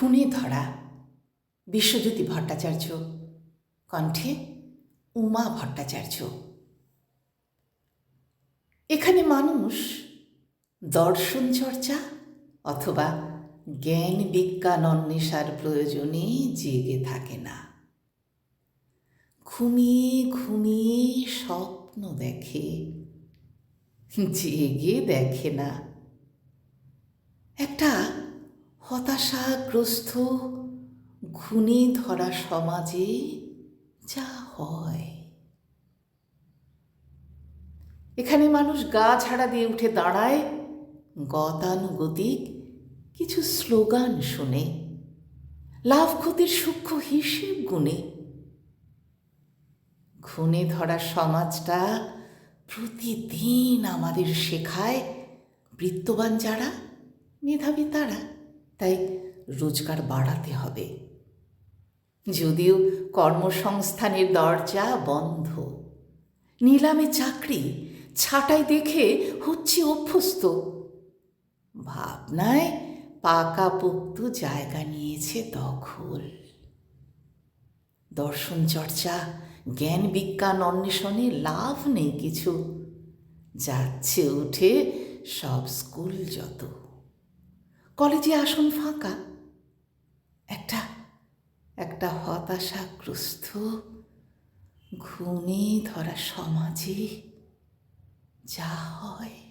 খুনে ধরা। বিশ্বজ্যোতি ভট্টাচার্য, কণ্ঠে উমা ভট্টাচার্য। এখানে মানুষ দর্শন চর্চা অথবা জ্ঞান বিজ্ঞান অন্বেষার প্রয়োজনে জেগে থাকে না। ঘুমিয়ে ঘুমিয়ে স্বপ্ন দেখে, জেগে দেখে না। একটা হতাশাগ্রস্ত ঘুণে ধরা সমাজে যা হয়। এখানে মানুষ গা ছাড়া দিয়ে উঠে দাঁড়ায়, গতানুগতিক কিছু স্লোগান শুনে, লাভ ক্ষতির সূক্ষ্ম হিসেব গুণে খুনে ধরা সমাজটা প্রতিদিন আমাদের শেখায়, বৃত্তবান যারা, মেধাবী তারা। তাই রোজগার বাড়াতে হবে। যদিও কর্মসংস্থানের দরজা বন্ধ। নিলামে চাকরি ছাটাই দেখে হচ্ছে অভ্যস্ত। ভাবনায় পাকাপোক্ত জায়গা নিয়েছে দখল। দর্শন চর্চা, জ্ঞান বিজ্ঞান অন্বেষণে লাভ নেই কিছু। যাচ্ছে উঠে সব স্কুল যত। কলেজে আসন ফাঁকা। একটা একটা হতাশাগ্রস্ত ঘুমে ধরা সমাজে যা হয়।